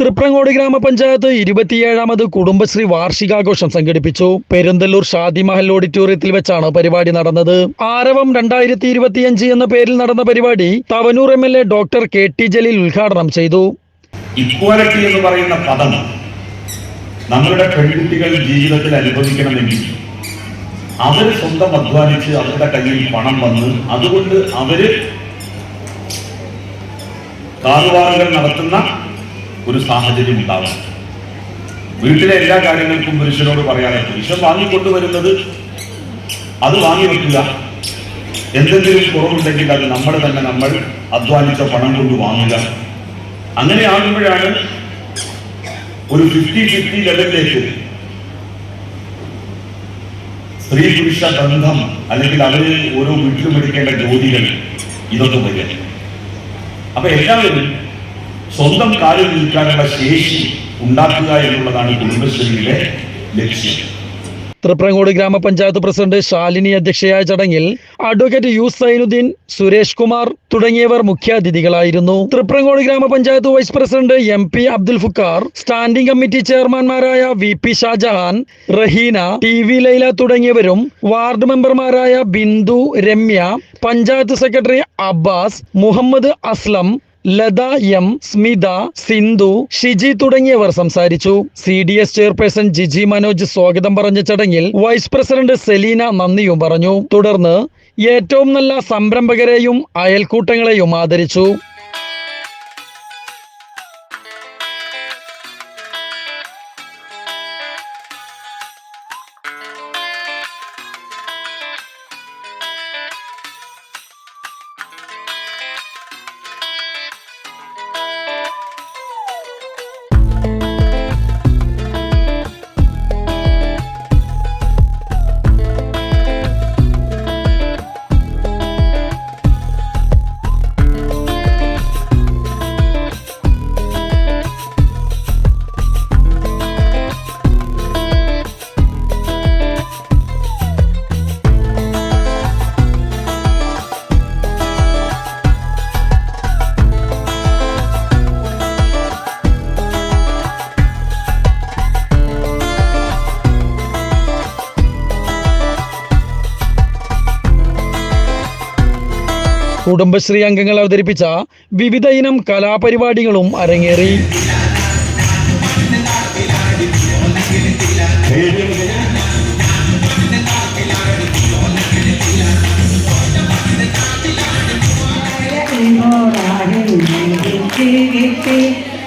തൃപ്രങ്ങോട് ഗ്രാമപഞ്ചായത്ത് ഇരുപത്തിയേഴാമത് കുടുംബശ്രീ വാർഷികാഘോഷം സംഘടിപ്പിച്ചു. പെരുന്തല്ലൂർ ഷാദി മഹൽ ഓഡിറ്റോറിയത്തിൽ വെച്ചാണ് പരിപാടി നടന്നത്. ആരവം രണ്ടായിരത്തി ഇരുപത്തിയഞ്ച് എന്ന പേരിൽ നടന്ന പരിപാടി Thavanur M L A doctor K T Jaleel ഉദ്ഘാടനം ചെയ്തു. ഇക്വാലിറ്റി എന്ന് പറയുന്ന പദം നമ്മളുടെ പെൺകുട്ടികൾ ജീവിതത്തിൽ അനുഭവിക്കണമെങ്കിൽ അവർ സ്വന്തം അധ്വാനിച്ച് അവരുടെ കയ്യിൽ പണം വന്ന് അതുകൊണ്ട് അവർ കാറുവാറുകൾ നടത്തുന്ന ഒരു സാഹചര്യം ഉണ്ടാവണം. വീട്ടിലെ എല്ലാ കാര്യങ്ങൾക്കും പുരുഷനോട് പറയാതെ പുരുഷൻ വാങ്ങിക്കൊണ്ടുവരുന്നത് അത് വാങ്ങി വെക്കുക. എന്തെങ്കിലും കുറവുണ്ടെങ്കിൽ അത് നമ്മൾ തന്നെ നമ്മൾ അധ്വാനിച്ച പണം കൊണ്ട് വാങ്ങുക. അങ്ങനെ ആകുമ്പോഴാണ് ഒരു ഫിഫ്റ്റി ഫിഫ്റ്റി ലെവലിലേക്ക് സ്ത്രീ പുരുഷ ബന്ധം അല്ലെങ്കിൽ അവർ ഓരോ വീട്ടിലും എടുക്കേണ്ട ജോലികൾ ഇതൊക്കെ വരിക. അപ്പൊ എല്ലാവരും സ്വന്തം കാലിൽ നിൽക്കാനുള്ള ശേഷി ഉണ്ടാക്കുക എന്നുള്ളതാണ് കുടുംബശ്രീയിലെ ലക്ഷ്യം. തൃപ്രങ്ങോട് ഗ്രാമപഞ്ചായത്ത് പ്രസിഡന്റ് ശാലിനി അധ്യക്ഷയായ ചടങ്ങിൽ അഡ്വക്കേറ്റ് യു സൈനുദ്ദീൻ സുരേഷ് കുമാർ തുടങ്ങിയവർ മുഖ്യാതിഥികളായിരുന്നു. തൃപ്രങ്ങോട് ഗ്രാമപഞ്ചായത്ത് vice president M P Abdul ഫുക്കാർ standing committee ചെയർമാൻമാരായ V P Shajahan Raheena T V Laila തുടങ്ങിയവരും വാർഡ് മെമ്പർമാരായ ബിന്ദു രമ്യ പഞ്ചായത്ത് സെക്രട്ടറി അബ്ബാസ് മുഹമ്മദ് അസ്ലം ലത എം സ്മിത സിന്ധു ഷിജി തുടങ്ങിയവർ സംസാരിച്ചു. C D S chairperson Jiji Manoj സ്വാഗതം പറഞ്ഞ ചടങ്ങിൽ വൈസ് പ്രസിഡന്റ് സെലീന നന്ദിയും പറഞ്ഞു. തുടർന്ന് ഏറ്റവും നല്ല സംരംഭകരെയും അയൽക്കൂട്ടങ്ങളെയും ആദരിച്ചു. കുടുംബശ്രീ അംഗങ്ങൾ അവതരിപ്പിച്ച വിവിധ ഇനം കലാപരിപാടികളും അരങ്ങേറി.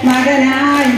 മകനായി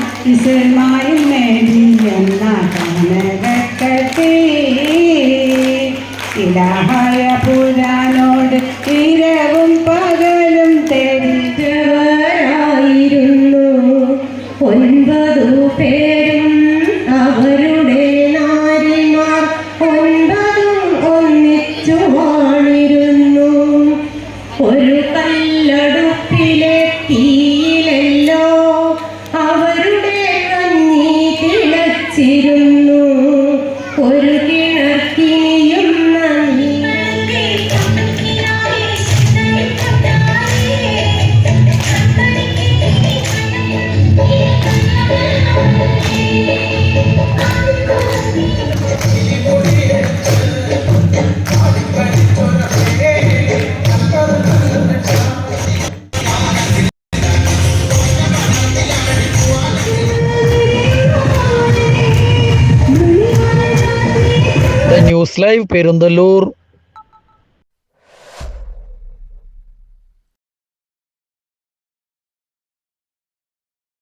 லைவ் பெருந்தலூர்